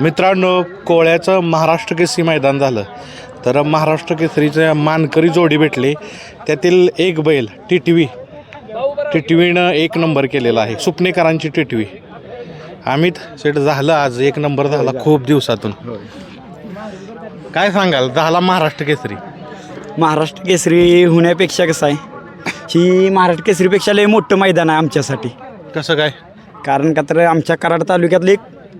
मित्रांनो कोळ्याचं महाराष्ट्र केसरी मैदान झालं. तर महाराष्ट्र केसरीचं मानकरी जोडी भेटली. त्यातील एक बैल टिटवी. टिटवीनं एक नंबर केलेला आहे. सुपणेकरांची टिटवी. अमित सेट झालं आज. एक नंबर झाला खूप दिवसातून. काय सांगाल? झाला महाराष्ट्र केसरी. महाराष्ट्र केसरी होण्यापेक्षा कसं आहे? ही महाराष्ट्र केसरीपेक्षा लय मोठं मैदान आहे आमच्यासाठी. कसं काय? कारण का तर आमच्या कराड तालुक्यातलं एक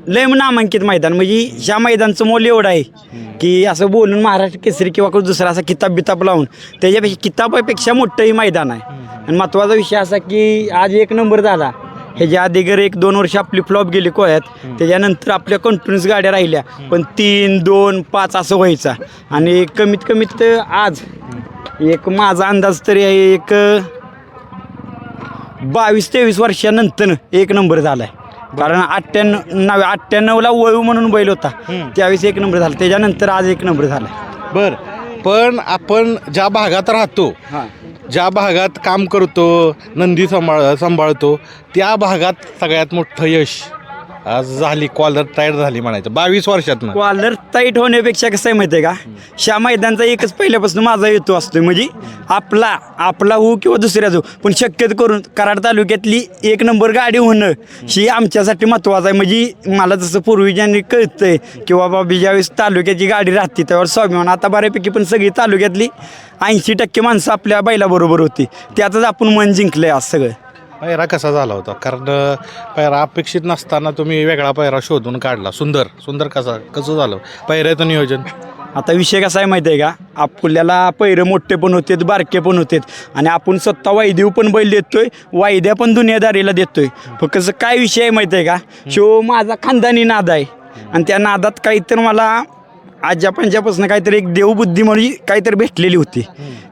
लय नामांकित मैदान. म्हणजे ह्या मैदानचं मोल एवढं आहे की असं बोलून महाराष्ट्र केसरी किंवा कोण दुसरा असा किताब बिताब लावून त्याच्यापेक्षा किताबापेक्षा मोठंही मैदान आहे. आणि महत्त्वाचा विषय असा की आज एक नंबर झाला. ह्याच्या आधी आधीगर एक दोन वर्ष आपली फ्लॉप गेली कोळ्यात. त्याच्यानंतर आपल्या कॉन्फिडन्स गाड्या राहिल्या. पण तीन दोन पाच असं व्हायचा. आणि कमीत कमीत आज एक माझा अंदाज तरी आहे एक बावीस तेवीस वर्षानंतर एक नंबर झाला आहे कारण अठ्ठ्याण्णव नव्या अठ्ठ्याण्णवला वळू म्हणून बैल होता. त्यावेळेस एक नंबर झाला. त्याच्यानंतर आज एक नंबर झाला. बर. पण आपण ज्या भागात राहतो हां. ज्या भागात काम करतो नंदी सांभाळ सांभाळतो त्या भागात सगळ्यात मोठं यश आज झाली कॉलर टाईट झाली म्हणायचं. बावीस वर्षात कॉलर टाईट होण्यापेक्षा कसं आहे माहिती आहे का? श्या मैदानचा एकच पहिल्यापासून माझा हेतू असतो म्हणजे आपला आपला हो किंवा दुसऱ्या जो पण शक्यतो करून कराड तालुक्यातली एक नंबर गाडी होणं ही आमच्यासाठी महत्त्वाचं आहे. म्हणजे मला जसं पूर्वीजांनी कळतंय किंवा बाबा ज्यावेळेस तालुक्याची गाडी राहते त्यावर स्वाभिमान. आता बऱ्यापैकी पण सगळी तालुक्यातली ऐंशी टक्के माणसं आपल्या बैलाबरोबर होती. त्यातच आपण मन जिंकलंय आज सगळं. पायरा कसा झाला होता? कारण पायरा अपेक्षित नसताना तुम्ही वेगळा पायरा शोधून काढला. सुंदर सुंदर कसा कसं झालं? पायऱ्याचं नियोजन? आता विषय कसा आहे माहिती आहे का? आपल्याला पैरं मोठे पण होते बारके पण होते आणि आपण स्वतः वायदेव पण बैल देतोय वायद्या पण दुनियादारीला देतोय. फक्त कसं काय विषय आहे माहिती आहे का? शो माझा खानदानी नाद आहे. आणि त्या नादात काहीतरी मला आज्या पंजापासून काहीतरी एक देवबुद्धी म्हणजे काहीतरी भेटलेली होती.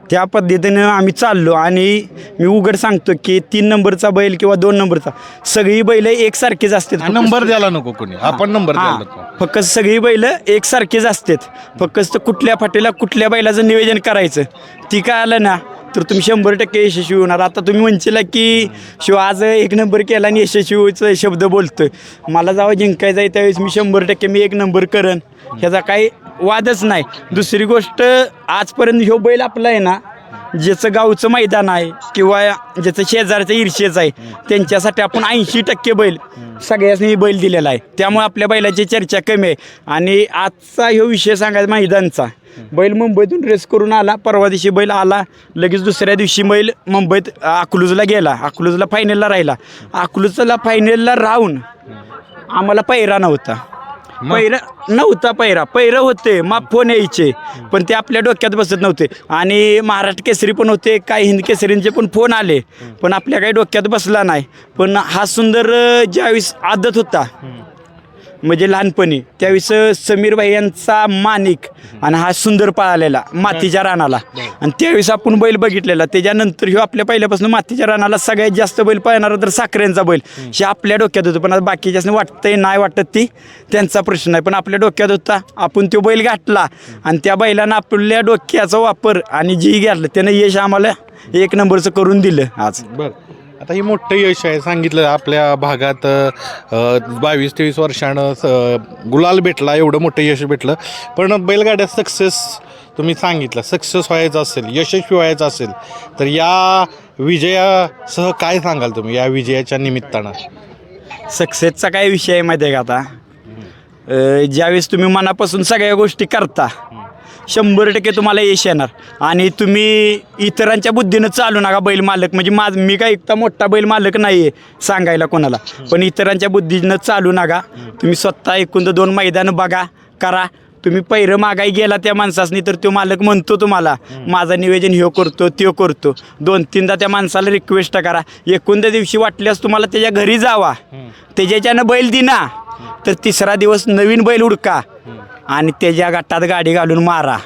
त्या पद्धतीनं आम्ही चाललो आणि मी उघड सांगतो की तीन नंबरचा बैल किंवा दोन नंबरचा सगळी बैल एकसारखीच असतात. नंबर द्यायला नको कोणी. आपण नंबर. द्यायला नको. फक्त सगळी बैल एकसारखीच असतात. फक्त कुठल्या फाटीला कुठल्या बैलाचं नियोजन करायचं. ती काय आलं ना तर तुम्ही शंभर टक्के यशस्वी होणार. आता तुम्ही म्हणशीला की शिव आज एक नंबर केला आणि यशस्वी व्हायचं शब्द बोलतोय. मला जेव्हा जिंकायचं आहे त्यावेळेस मी शंभर टक्के मी एक नंबर करेन. ह्याचा काही वादच नाही. दुसरी गोष्ट आजपर्यंत ह्यो बैल आपला आहे ना ज्याचं गावचं मैदान आहे किंवा ज्याचं शेजारचं ईर्षेचं आहे त्यांच्यासाठी आपण ऐंशी टक्के बैल सगळ्यांनी बैल दिलेला आहे. त्यामुळे आपल्या बैलाची चर्चा कमी आहे. आणि आजचा ह्यो विषय सांगायचा मैदानचा. बैल मुंबईतून रेस करून आला परवा दिवशी बैल आला लगेच दुसऱ्या दिवशी बैल मुंबईत अकलूजला गेला. अकलूजला फायनलला राहिला. अकलूजला फायनलला राहून आम्हाला पैरा नव्हता. पैरा नव्हता पैरा पैरं होते माप फोन यायचे पण ते आपल्या डोक्यात बसत नव्हते. आणि महाराष्ट्र केसरी पण होते काही हिंद केसरींचे पण फोन आले पण आपल्या काही डोक्यात बसला नाही. पण हा सुंदर ज्यावेळेस आदत होता म्हणजे लहानपणी. त्यावेळेस समीर भाई यांचा माणिक आणि हा सुंदर पळालेला मातीच्या रानाला. आणि त्यावेळेस आपण बैल बघितलेला. त्याच्यानंतर ह्यो आपल्या पहिल्यापासून मातीच्या रानाला सगळ्यात जास्त बैल पळणारा तर साखरेंचा बैल. हे आपल्या डोक्यात होतं पण आता बाकीच्यासनी वाटतंय नाही वाटत ती त्यांचा प्रश्न आहे पण आपल्या डोक्यात होता आपण तो बैल गाठला आणि त्या बैलानं आपल्या डोक्याचा वापर आणि जी घातलं त्यानं यश आम्हाला एक नंबरचं करून दिलं आज. बर. आता ही मोठं यश आहे. सांगितलं आपल्या भागात बावीस तेवीस वर्षानं स- गुलाल भेटला एवढं मोठं यश भेटलं. पण बैलगाड्या सक्सेस तुम्ही सांगितलं. सक्सेस व्हायचं असेल यशस्वी व्हायचं असेल तर या विजयासह काय सांगाल तुम्ही या विजयाच्या निमित्तानं? सक्सेसचा काय विषय आहे माहिती आहे का आता? अं, ज्यावेळेस तुम्ही मनापासून सगळ्या गोष्टी करता शंभर टक्के तुम्हाला यश येणार. आणि तुम्ही इतरांच्या बुद्धीनं चालू नका बैल मालक. म्हणजे माझ मी काय इतका मोठा बैल मालक नाही आहे सांगायला कोणाला. पण इतरांच्या बुद्धीनं चालू नका. तुम्ही स्वतः एकूण दोन मैदानं बघा करा. तुम्ही पैरं मागाई गेला त्या माणसासनी तर तो मालक म्हणतो तुम्हाला माझं निवेदन ह्यो करतो त्यो करतो. दोन तीनदा त्या माणसाला रिक्वेस्ट करा. एकोणत्या दिवशी वाटल्यास तुम्हाला त्याच्या घरी जावा. त्याच्याच्यानं बैल दिना. तर तिसरा दिवस नवीन बैल उडका. आणि त्याच्या गटात गाडी घालून मारा.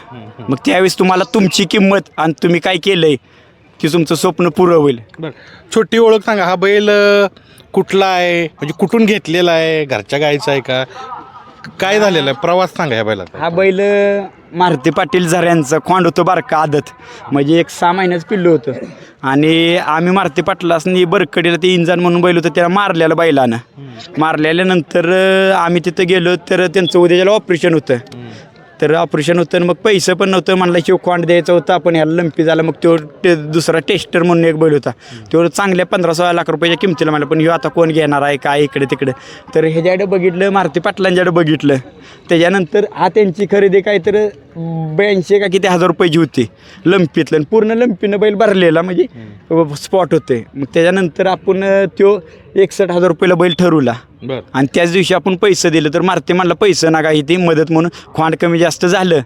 मग त्यावेळेस तुम्हाला तुमची किंमत आणि तुम्ही काय केलंय की तुमचं स्वप्न पुरं होईल. बरं. छोटी ओळख सांगा. हा बैल अं, कुठला आहे? म्हणजे कुठून घेतलेला आहे? घरच्या गायचा आहे का? काय झालेलं आहे? प्रवास सांगा ह्या बैलाचा. हा बैल मारुती पाटील झऱ्यांचं खोंड होतं बारका आदत. म्हणजे एक सहा महिन्याचं पिल्लू होतं. आणि आम्ही मारुती पाटलासनी बरकडीला ते इंजन म्हणून बैल होतं त्याला मारलेलं बैलानं. मारल्यानंतर आम्ही तिथं गेलो तर त्यांचं उद्याला ऑपरेशन होतं. तर ऑपरेशन होतं मग पैसे पण नव्हतं. म्हणलं शिव खोंड द्यायचं होतं. आपण ह्याला लंपी झाला. मग तो ते दुसरा टेस्टर म्हणून एक बैल होता. तो चांगल्या पंधरा सोळा लाख रुपयाच्या किमतीला म्हणलं पण ह्यो आता कोण घेणार आहे? काय इकडे तिकडे? तर ह्याच्याकडे बघितलं मारुती पाटलांच्याकडे बघितलं. त्याच्यानंतर हा त्यांची खरेदी काय तर ब्याऐंशी का किती हजार रुपयाची होती. लंपीतलं. आणि पूर्ण लंपीनं बैल भरलेला. म्हणजे स्पॉट होते. मग त्याच्यानंतर आपण तो एकसष्ट हजार रुपयाला बैल ठरवला. बर. आणि त्याच दिवशी आपण पैसे दिले तर मारते म्हणला पैसे ना काही ती मदत म्हणून खोंड कमी जास्त झालं.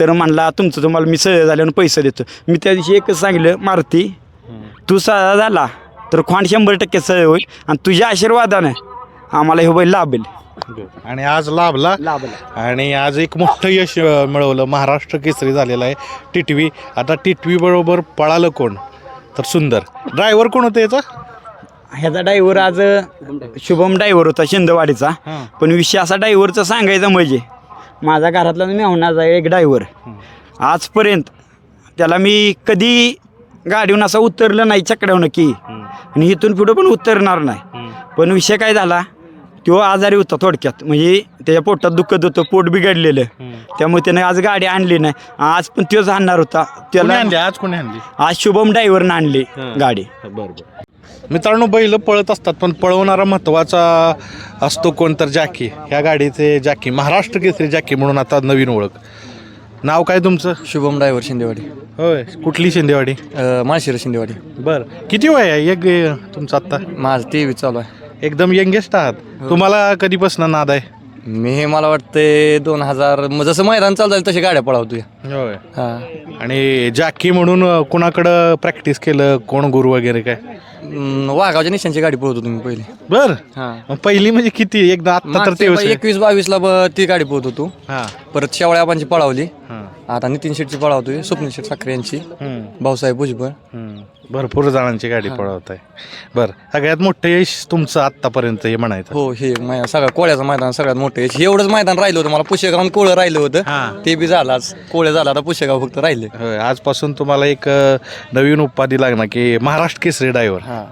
तर म्हणला तुमचं तुम्हाला मी सहज झाल्यानं पैसे देतो. मी त्या दिवशी एकच सांगितलं मारुती तू सहा झाला तर खोंड शंभर टक्के सह होईल आणि तुझ्या आशीर्वादानं आम्हाला हे बैल लाभेल. आणि आज लाभला. लाभला. आणि आज एक मोठं यश मिळवलं. महाराष्ट्र केसरी झालेलं आहे टिटवी. आता टिटवी बरोबर पळालं कोण? तर सुंदर. ड्रायव्हर कोण होतं याचा? ह्याचा ड्रायव्हर आज शुभम ड्रायव्हर होता शिंदवाडीचा. पण विषय असा ड्रायव्हरचा सांगायचा म्हणजे माझा घरातला मेहनाचा एक ड्रायव्हर. आजपर्यंत त्याला मी कधी गाडीहून असा उतरलं नाही चकड्यावर की. आणि इथून पुढं पण उतरणार नाही. पण विषय काय झाला तो आजारी होता थोडक्यात. म्हणजे त्याच्या पोटात दुखत होतं पोट बिघडलेलं. त्यामुळे त्याने आज गाडी आणली नाही. आज पण तोच आणणार होता. त्याला आज कोणी आणली? आज शुभम ड्रायव्हरनं आणली गाडी. बरोबर. मित्रांनो बैल पळत असतात पण पळवणारा महत्त्वाचा असतो कोण तर जॅकी. ह्या गाडीचे जॅकी महाराष्ट्र केसरी जॅकी म्हणून आता नवीन ओळख. नाव काय तुमचं? शुभम ड्रायव्हर शिंदेवाडी. होय कुठली शिंदेवाडी? अ, माळशिरस शिंदेवाडी. बर. किती वय आहे? एक तुमचं आत्ता? माझं व्ही चालू आहे. एकदम यंगेस्ट आहात. तुम्हाला कधीपासून नाद आहे? मी हे मला वाटते दोन हजार जसं मैदान चालू झालं तशी गाड्या पळावतोय. होय. हा. आणि जॅकी म्हणून अ, कुणाकडं प्रॅक्टिस केलं? कोण गुरु वगैरे काय? अं, वाघावच्या निशांची गाडी पळवतो तुम्ही पहिली. बर. हा. मग पहिली म्हणजे किती? एकदा आत्ता तर ते एकवीस बावीसला ब- ती गाडी पळत होतो हा. परत शेवळ्या आबांची पळावली. हा. आता नितीन शेटची पळावतोय स्वप्नील शेट साखरे यांची. हम्म. भाऊसाहेब भुजबळ. हम्म. भरपूर जणांची गाडी पळवत आहे बरं. सगळ्यात मोठं यश तुमचं आत्तापर्यंत हे म्हणायचं. हो हे मै- सगळ्या कोळ्याचं मैदान सगळ्यात मोठं आहे. एवढंच मैदान राहिलं होतं मला. पुशेगाव कोळं राहिलं हा. होतं ते बी झालं आज. कोळे झालं आता पुशेगाव फक्त राहिले. होय आजपासून तुम्हाला एक अ, नवीन उपाधी लागणार की महाराष्ट्र केसरी ड्रायव्हर हा.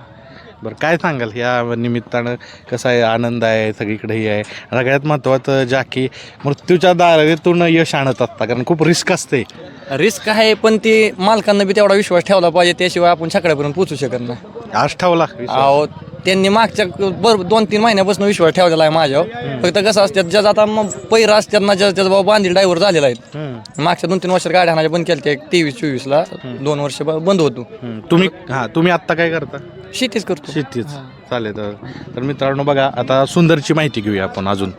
बरं काय सांगाल? या निमित्तानं कसं आहे? आनंद आहे सगळीकडे हे आहे. सगळ्यात महत्त्वाचं ज्या की मृत्यूच्या दारातून यश आणत असता कारण खूप रिस्क असते. रिस्क आहे पण ते मालकांना बी तेवढा विश्वास ठेवला पाहिजे त्याशिवाय आपण छकड्यापर्यंत पोहोचू शकत नाही. आज ठेवला विश्वास. अहो त्यांनी मागच्या बर दोन तीन महिन्यापासून विश्वास ठेवलेला आहे माझ्यावर. फक्त कसं असतात ज्याचा आता मग पैरा असतात ना ज्या त्याचा बाबा बांधील ड्रायव्हर झालेला आहेत. मागच्या दोन तीन वर्षात गाड्या बंद केल्या त्या तेवीस चोवीसला. दोन वर्ष बंद होतो. तुम्ही हां तुम्ही आत्ता काय करता? शेतीच करतो. शेतीच. चालेल तर तर मित्रांनो बघा आता सुंदरची माहिती घेऊया आपण अजून.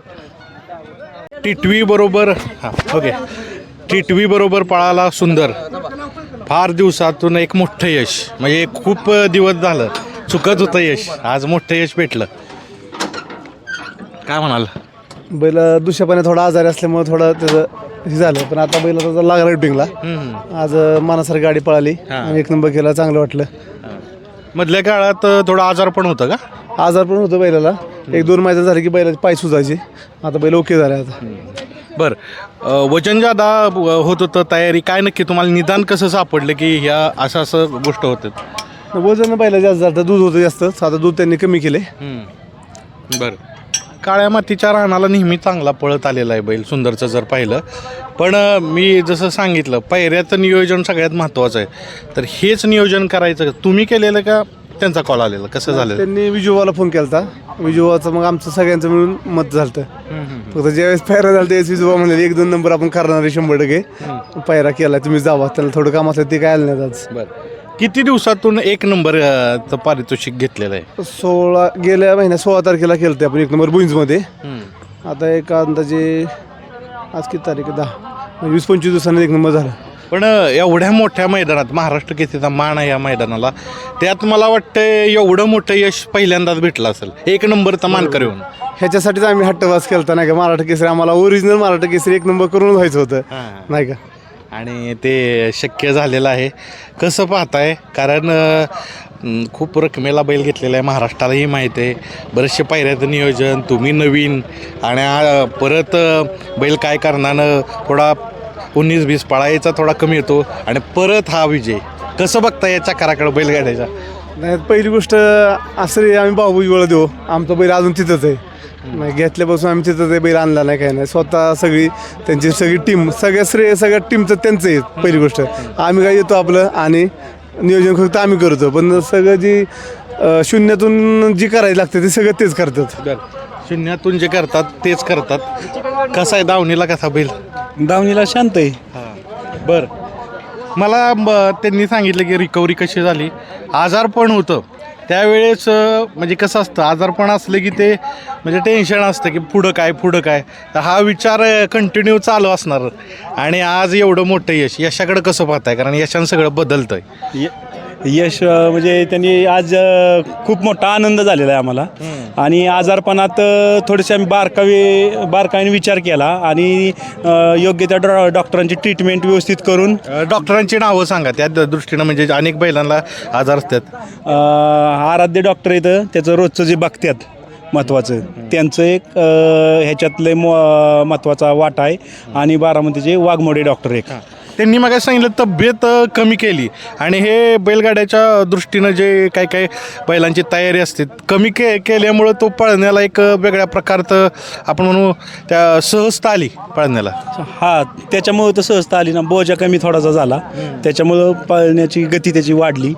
टिटवी बरोबर हां ओके. टिटवी बरोबर पळाला सुंदर. फार दिवसातून एक मोठं यश. म्हणजे खूप दिवस झालं. चुकत होतं यश. आज मोठं यश भेटलं. काय म्हणाल? बैल दुसऱ्या पाण्यात थोडा आजारी असल्यामुळे थोडं त्याचं हे झालं. पण आता बैल आता लागला रुटिंगला. आज मनासारखी गाडी पळाली. आणि एक नंबर केला चांगलं वाटलं. मधल्या काळात थोडं आजार पण होतं का? आजार पण होतं बैलाला. एक दोन मैदान झाले की बैलाचे पाय सुजायचे. आता बैल ओके झाले आता. बरं. वजन जादा होत होतं तयारी काय नक्की? तुम्हाला निदान कसं सापडलं की ह्या असं असं गोष्ट होतात वजन बैला जास्त झालं दूध होतं जास्त. आता दूध त्यांनी कमी केले बरं. काळ्या मातीच्या रानाला नेहमी चांगला पळत आलेला आहे बैल सुंदरचं जर पाहिलं. पण अ, मी जसं सांगितलं पायऱ्याचं नियोजन सगळ्यात महत्त्वाचं आहे. तर हेच नियोजन करायचं. तुम्ही केलेलं का त्यांचा कॉल आलेला? कसं झालं? त्यांनी विजोबाला फोन केला होता विजोबाचं मग आमचं सगळ्यांचं मिळून मत झालं फक्त ज्यावेळेस पायरा झालं त्यावेळेस विजोबा म्हणले एक दोन नंबर आपण करणार आहे शंभर टक्के. पायरा केला तुम्ही जावा त्याला थोडं काम असलं ते काय आलं नाही आज. बरं. किती दिवसातून एक नंबर अ, चं पारितोषिक घेतलेलं आहे? सोळा गेल्या महिन्यात सोळा तारखेला केलं ते आपण एक नंबर बुईंजमध्ये. आता एक अंदाजे आज किती तारीख आहे? दहा. म्हणजे वीस पंचवीस दिवसांनी एक नंबर झाला. पण एवढ्या मोठ्या मैदानात महाराष्ट्र केसरीचा मान आहे या मैदानाला त्यात मला वाटतं एवढं मोठं यश पहिल्यांदाच भेटलं असेल. एक नंबरचा मानकर येऊन ह्याच्यासाठीच आम्ही हट्टवास केलता नाही का? मराठा केसरी आम्हाला ओरिजिनल मराठा केसरी एक नंबर करून व्हायचं होतं. नाही का? आणि ते शक्य झालेलं आहे. कसं पाहताय? कारण खूप रकमेला बैल घेतलेला आहे महाराष्ट्रालाही माहीत आहे. बरेचसे पायऱ्याचं नियोजन तुम्ही नवीन आणि परत बैल काय करणारं थोडा उन्नीस वीस पळायचा थोडा कमी येतो आणि परत हा विजय. कसं बघता याच्या कराकडं बैलगाड्याच्या नाही पहिली गोष्ट असं आम्ही भाऊ वेळ देऊ. आमचा बैल अजून तिथंच आहे. नाही घेतल्यापासून आम्ही तिथं ते बैल आणला नाही काही नाही. स्वतः सगळी त्यांची सगळी टीम सगळ्या श्रेय सगळ्या टीमचं त्यांचं आहे पहिली गोष्ट. आम्ही काय येतो आपलं आणि नियोजन फक्त आम्ही करतो. पण सगळं जी अं, शून्यातून जी करायला लागते ते सगळं तेच करतात. शून्यातून जे करतात तेच करतात. कसा आहे दावणीला कसा बैल? दावणीला शांत आहे. बर. मला म- त्यांनी सांगितलं की रिकव्हरी कशी झाली. आजारपण होतं. त्यावेळेस म्हणजे कसं असतं आजारपण असलं की ते म्हणजे टेन्शन असतं की पुढं काय पुढं काय. तर हा विचार कंटिन्यू चालू असणार. आणि आज एवढं मोठं यश यशाकडं कसं पाहताय? कारण यशानं सगळं बदलतंय. य- यश अं, म्हणजे त्यांनी आज अं, खूप मोठा आनंद झालेला आहे आम्हाला. आणि आजारपणात अं, थोडेसे आम्ही बारकावे बारकाईने विचार केला आणि अं, योग्य त्या डॉ डॉक्टरांची ट्रीटमेंट व्यवस्थित करून अ, डॉक्टरांची नावं सांगा त्या द- दृष्टीनं म्हणजे अनेक बैलांना आजार असतात. अं, आराध्य डॉक्टर इथं त्याचं रोजचं जे बघतात महत्त्वाचं त्यांचं एक अं, ह्याच्यातले महत्त्वाचा वाटा आहे. आणि बारामतीचे वाघमोडे डॉक्टर एक. त्यांनी मग सांगितलं तब्येत कमी केली. आणि हे बैलगाड्याच्या दृष्टीनं जे काय काय बैलांची तयारी असते कमी के केल्यामुळं तो पळण्याला एक वेगळ्या प्रकारचं आपण म्हणू त्या सहजता आली पळण्याला. हा त्याच्यामुळं तर सहजता आली ना बोजा कमी थोडासा झाला. त्याच्यामुळं पळण्याची गती त्याची वाढली.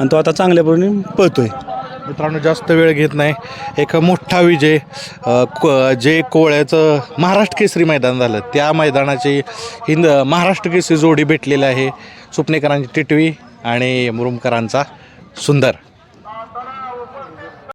आणि तो आता चांगल्यापणे पळतोय. मित्रांनो जास्त वेळ घेत नाही. एक मोठा विजय को- जे कोळ्याचं महाराष्ट्र केसरी मैदान झालं त्या मैदानाची हिंद महाराष्ट्र केसरी जोडी भेटलेली आहे. सुपणेकरांची टिटवी आणि मुरुमकरांचा सुंदर.